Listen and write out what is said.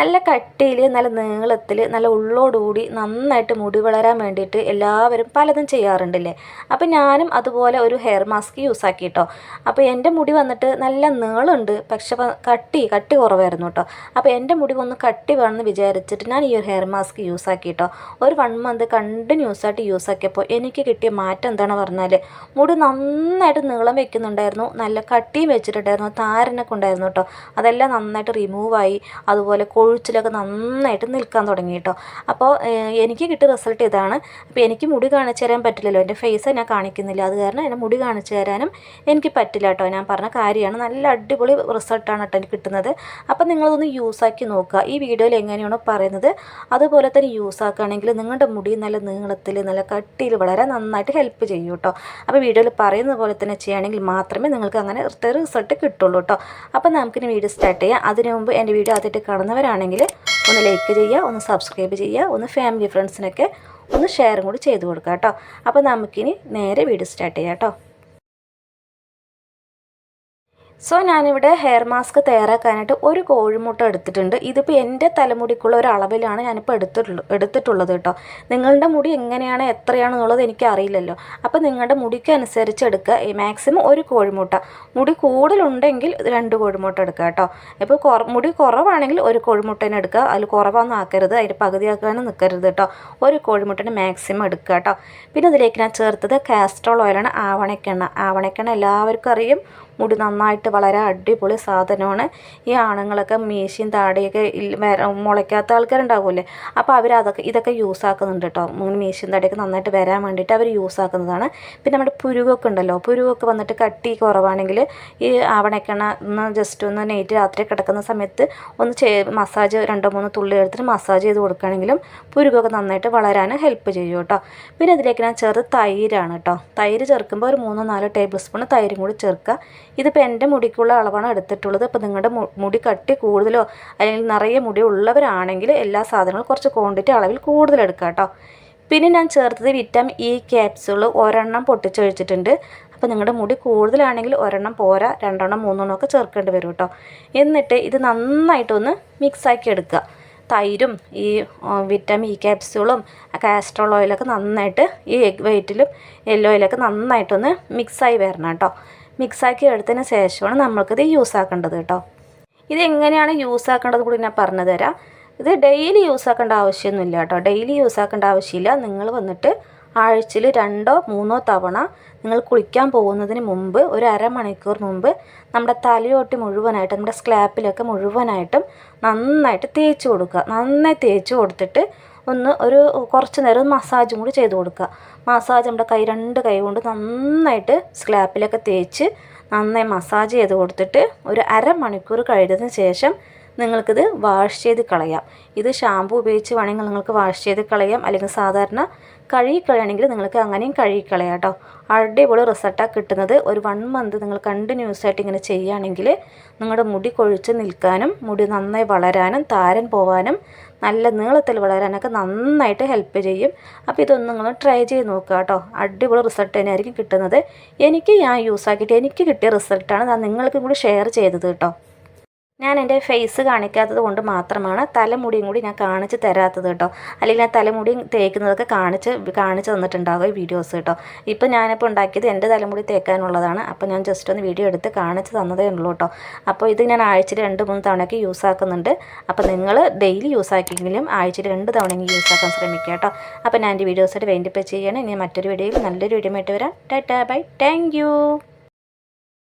നല്ല കട്ടിയിൽ നല്ല നീളത്തിൽ നല്ല ഉള്ളോടുകൂടി നന്നായിട്ട് മുടി വളരാൻ വേണ്ടിയിട്ട് എല്ലാവരും പലതും ചെയ്യാറുണ്ടല്ലേ? അപ്പോൾ ഞാനും അതുപോലെ ഒരു ഹെയർ മാസ്ക് യൂസ് ആക്കി കേട്ടോ അപ്പോൾ എന്റെ മുടി വന്നിട്ട് നല്ല നീളമുണ്ട് പക്ഷെ കട്ടി കട്ടി കുറവായിരുന്നു കേട്ടോ അപ്പോൾ എന്റെ മുടി ഒന്ന് കട്ടി വേണമെന്ന് വിചാരിച്ചിട്ട് ഞാൻ ഈ ഒരു ഹെയർ മാസ്ക് യൂസ് ആക്കി കേട്ടോ ഒരു വൺ മന്ത് കണ്ടിന്യൂസ് ആയിട്ട് യൂസ് ആക്കിയപ്പോൾ എനിക്ക് കിട്ടിയ മാറ്റം എന്താണ് പറഞ്ഞാൽ മുടി നന്നായിട്ട് നീളം വെക്കുന്നുണ്ടായിരുന്നു നല്ല കട്ടിയും വെച്ചിട്ടുണ്ടായിരുന്നു താരനൊക്കെ ഉണ്ടായിരുന്നു കേട്ടോ അതെല്ലാം നന്നായിട്ട് റിമൂവായി അതുപോലെ കൊഴിച്ചിലൊക്കെ നന്നായിട്ട് നിൽക്കാൻ തുടങ്ങി കേട്ടോ. അപ്പോൾ എനിക്ക് കിട്ടിയ റിസൾട്ട് ഇതാണ്. അപ്പോൾ എനിക്ക് മുടി കാണിച്ചു തരാൻ പറ്റില്ലല്ലോ. എന്റെ ഫേസ് ഞാൻ കാണിക്കുന്നില്ല. അത് കാരണം എന്റെ മുടി കാണിച്ചു തരാനും എനിക്ക് പറ്റില്ല കേട്ടോ. ഞാൻ പറഞ്ഞ കാര്യമാണ്. നല്ല അടിപൊളി റിസൾട്ടാണ് കേട്ടോ എനിക്ക് കിട്ടുന്നത്. അപ്പോൾ നിങ്ങളതൊന്ന് യൂസാക്കി നോക്കുക. ഈ വീഡിയോയിൽ എങ്ങനെയാണോ പറയുന്നത് അതുപോലെ തന്നെ യൂസ് ആക്കുകയാണെങ്കിൽ നിങ്ങളുടെ മുടി നല്ല നീളത്തിൽ നല്ല കട്ടിയിൽ വളരെ നന്നായിട്ട് ഹെൽപ്പ് ചെയ്യും കേട്ടോ. അപ്പോൾ വീഡിയോയിൽ പറയുന്നത് പോലെ തന്നെ ചെയ്യുകയാണെങ്കിൽ മാത്രമേ നിങ്ങൾക്ക് അങ്ങനെ റിസൾട്ട് കിട്ടുള്ളൂ കേട്ടോ. അപ്പോൾ നമുക്കിനി വീഡിയോ സ്റ്റാർട്ട് ചെയ്യാം. അതിനു മുമ്പ് എന്റെ വീഡിയോ ആദ്യമായിട്ട് കാണുന്നവരാണെങ്കിൽ ഒന്ന് ലൈക്ക് ചെയ്യുക ഒന്ന് സബ്സ്ക്രൈബ് ചെയ്യുക ഒന്ന് ഫാമിലി ഫ്രണ്ട്സിനൊക്കെ ഒന്ന് ഷെയറും കൂടി ചെയ്ത് കൊടുക്കുക കേട്ടോ. അപ്പോൾ നമുക്കിനി നേരെ വീഡിയോ സ്റ്റാർട്ട് ചെയ്യാം കേട്ടോ. സോ ഞാനിവിടെ ഹെയർ മാസ്ക് തയ്യാറാക്കാനായിട്ട് ഒരു കോഴിമുട്ട എടുത്തിട്ടുണ്ട്. ഇതിപ്പോൾ എന്റെ തലമുടിക്കുള്ള ഒരു അളവിലാണ് ഞാനിപ്പോൾ എടുത്തിട്ടുള്ളൂ എടുത്തിട്ടുള്ളത് കേട്ടോ. നിങ്ങളുടെ മുടി എങ്ങനെയാണ് എത്രയാണെന്നുള്ളത് എനിക്ക് അറിയില്ലല്ലോ അപ്പോൾ നിങ്ങളുടെ മുടിക്ക് അനുസരിച്ച് എടുക്കുക. മാക്സിമം ഒരു കോഴിമുട്ട. മുടി കൂടുതലുണ്ടെങ്കിൽ രണ്ട് കോഴിമുട്ട എടുക്കുക കേട്ടോ. ഇപ്പോൾ കുറ മുടി കുറവാണെങ്കിൽ ഒരു കോഴിമുട്ടേനെ എടുക്കുക. അതിൽ കുറവൊന്നും ആക്കരുത്. അതിൽ പകുതിയാക്കാനും നിൽക്കരുത് കേട്ടോ. ഒരു കോഴിമുട്ടേനെ മാക്സിമം എടുക്കുക കേട്ടോ. പിന്നെ ഇതിലേക്ക് ഞാൻ ചേർത്തത് കാസ്ട്രോൾ ഓയിലാണ് ആവണക്കെണ്ണ. ആവണക്കെണ്ണ എല്ലാവർക്കും അറിയും. മുടി നന്നായിട്ട് വളരെ അടിപൊളി സാധനമാണ്. ഈ ആണുങ്ങളൊക്കെ മീശയും താടിയൊക്കെ മുളയ്ക്കാത്ത ആൾക്കാരുണ്ടാവില്ലേ? അപ്പോൾ അവർ അതൊക്കെ ഇതൊക്കെ യൂസ് ആക്കുന്നുണ്ട് കേട്ടോ മീശയും താടിയൊക്കെ നന്നായിട്ട് വരാൻ വേണ്ടിയിട്ട് അവർ യൂസ് ആക്കുന്നതാണ്. പിന്നെ നമ്മുടെ പുരുവൊക്കെ ഉണ്ടല്ലോ പുരുവൊക്കെ വന്നിട്ട് കട്ടി കുറവാണെങ്കിൽ ഈ ആവണക്കണ ജസ്റ്റ് ഒന്ന് നൈറ്റ് രാത്രി കിടക്കുന്ന സമയത്ത് ഒന്ന് മസാജ് രണ്ടോ മൂന്നോ തുള്ളി എടുത്തിട്ട് മസാജ് ചെയ്ത് കൊടുക്കുകയാണെങ്കിലും പുരുവൊക്കെ നന്നായിട്ട് വളരാൻ ഹെൽപ്പ് ചെയ്യും കേട്ടോ പിന്നെ ഇതിലേക്ക് ഞാൻ ചേർത്ത് തൈരാണ് കേട്ടോ തൈര് ചേർക്കുമ്പോൾ ഒരു മൂന്നോ നാലോ ടേബിൾ സ്പൂൺ തൈരും കൂടി ചേർക്കുക. ഇതിപ്പോൾ എന്റെ മുടിക്കുള്ള അളവാണ് എടുത്തിട്ടുള്ളത്. അപ്പോൾ നിങ്ങളുടെ മുടി കട്ടി കൂടുതലോ അല്ലെങ്കിൽ നിറയെ മുടി ഉള്ളവരാണെങ്കിൽ എല്ലാ സാധനങ്ങളും കുറച്ച് ക്വാണ്ടിറ്റി അളവിൽ കൂടുതൽ എടുക്കുക കേട്ടോ പിന്നെ ഞാൻ ചേർത്തത് വിറ്റാമിൻ ഇ ക്യാപ്സ്യൂൾ ഒരെണ്ണം പൊട്ടിച്ചൊഴിച്ചിട്ടുണ്ട് അപ്പോൾ നിങ്ങളുടെ മുടി കൂടുതലാണെങ്കിൽ ഒരെണ്ണം പോരാ രണ്ടെണ്ണം മൂന്നെണ്ണം ഒക്കെ ചേർക്കേണ്ടി വരും കേട്ടോ എന്നിട്ട് ഇത് നന്നായിട്ടൊന്ന് മിക്സാക്കി എടുക്കുക തൈരും ഈ വിറ്റാമിൻ ഇ ക്യാപ്സ്യൂളും കാസ്ട്രോൾ ഓയിലൊക്കെ നന്നായിട്ട് ഈ എഗ് വൈറ്റിലും യെല്ലോ ഓയിലൊക്കെ നന്നായിട്ടൊന്ന് മിക്സായി വരണം കേട്ടോ മിക്സാക്കി എടുത്തതിന് ശേഷമാണ് നമ്മൾക്കിത് യൂസ് ആക്കേണ്ടത് കേട്ടോ. ഇത് എങ്ങനെയാണ് യൂസ് ആക്കേണ്ടത് കൂടി ഞാൻ പറഞ്ഞു തരാം. ഇത് ഡെയിലി യൂസ് ആക്കേണ്ട ആവശ്യമൊന്നുമില്ല കേട്ടോ. ഡെയിലി യൂസ് ആക്കേണ്ട ആവശ്യമില്ല. നിങ്ങൾ വന്നിട്ട് ആഴ്ചയിൽ രണ്ടോ മൂന്നോ തവണ നിങ്ങൾ കുളിക്കാൻ പോകുന്നതിന് മുമ്പ് ഒരു അരമണിക്കൂർ മുമ്പ് നമ്മുടെ തലയോട്ടി മുഴുവനായിട്ട് നമ്മുടെ സ്ക്ലാപ്പിലൊക്കെ മുഴുവനായിട്ടും നന്നായിട്ട് തേച്ച് കൊടുക്കുക. നന്നായി തേച്ച് കൊടുത്തിട്ട് ഒന്ന് ഒരു കുറച്ച് നേരം മസാജും കൂടി ചെയ്ത് കൊടുക്കുക. മസാജ് നമ്മുടെ കൈ രണ്ട് കൈ കൊണ്ട് നന്നായിട്ട് സ്ക്ലാപ്പിലൊക്കെ തേച്ച് നന്നായി മസാജ് ചെയ്ത് കൊടുത്തിട്ട് ഒരു അരമണിക്കൂർ കഴിഞ്ഞതിന് ശേഷം നിങ്ങൾക്കിത് വാഷ് ചെയ്ത് കളയാം. ഇത് ഷാമ്പു ഉപയോഗിച്ച് വേണമെങ്കിൽ നിങ്ങൾക്ക് വാഷ് ചെയ്ത് കളയാം. അല്ലെങ്കിൽ സാധാരണ കഴുകി കളയണമെങ്കിൽ നിങ്ങൾക്ക് അങ്ങനെയും കഴുകിക്കളയാം കേട്ടോ. അടിപൊളി റിസൾട്ടാണ് കിട്ടുന്നത്. ഒരു വൺ മന്ത് നിങ്ങൾ കണ്ടിന്യൂസ് ആയിട്ട് ഇങ്ങനെ ചെയ്യുകയാണെങ്കിൽ നിങ്ങളുടെ മുടി കൊഴിച്ച് നിൽക്കാനും മുടി നന്നായി വളരാനും താരൻ പോവാനും നല്ല നീളത്തിൽ വളരാനൊക്കെ നന്നായിട്ട് ഹെൽപ്പ് ചെയ്യും. അപ്പോൾ ഇതൊന്നും നിങ്ങൾ ട്രൈ ചെയ്ത് നോക്കുക കേട്ടോ. അടിപൊളി റിസൾട്ട് തന്നെയായിരിക്കും കിട്ടുന്നത്. എനിക്ക് ഞാൻ യൂസ് ആക്കിയിട്ട് എനിക്ക് കിട്ടിയ റിസൾട്ടാണ് ഞാൻ നിങ്ങൾക്കും കൂടി ഷെയർ ചെയ്തത് കേട്ടോ. ഞാൻ എന്റെ ഫേസ് കാണിക്കാത്തത് കൊണ്ട് മാത്രമാണ് തലമുടിയും കൂടി ഞാൻ കാണിച്ച് തരാത്തത് കേട്ടോ. അല്ലെങ്കിൽ ഞാൻ തലമുടി തേക്കുന്നതൊക്കെ കാണിച്ച് കാണിച്ച് തന്നിട്ടുണ്ടാകും ഈ വീഡിയോസ് കേട്ടോ. ഇപ്പോൾ ഞാനിപ്പോൾ ഉണ്ടാക്കിയത് എന്റെ തലമുടി തേക്കാനുള്ളതാണ്. അപ്പോൾ ഞാൻ ജസ്റ്റ് ഒന്ന് വീഡിയോ എടുത്ത് കാണിച്ച് തന്നതേ ഉള്ളൂ കേട്ടോ. അപ്പോൾ ഇത് ഞാൻ ആഴ്ചയിൽ രണ്ട് മൂന്ന് തവണയൊക്കെ യൂസ് ആക്കുന്നുണ്ട്. അപ്പോൾ നിങ്ങൾ ഡെയിലി യൂസ് ആക്കിയെങ്കിലും ആഴ്ചയിൽ രണ്ട് തവണയെങ്കിലും യൂസ് ആക്കാൻ ശ്രമിക്കുക കേട്ടോ. അപ്പോൾ ഞാൻ എന്റെ വീഡിയോസായിട്ട് വേണ്ടിപ്പോൾ ചെയ്യണം. ഇനി മറ്റൊരു വീഡിയോയിൽ നല്ലൊരു വീഡിയോ ആയിട്ട് വരാം. Tata bye. താങ്ക്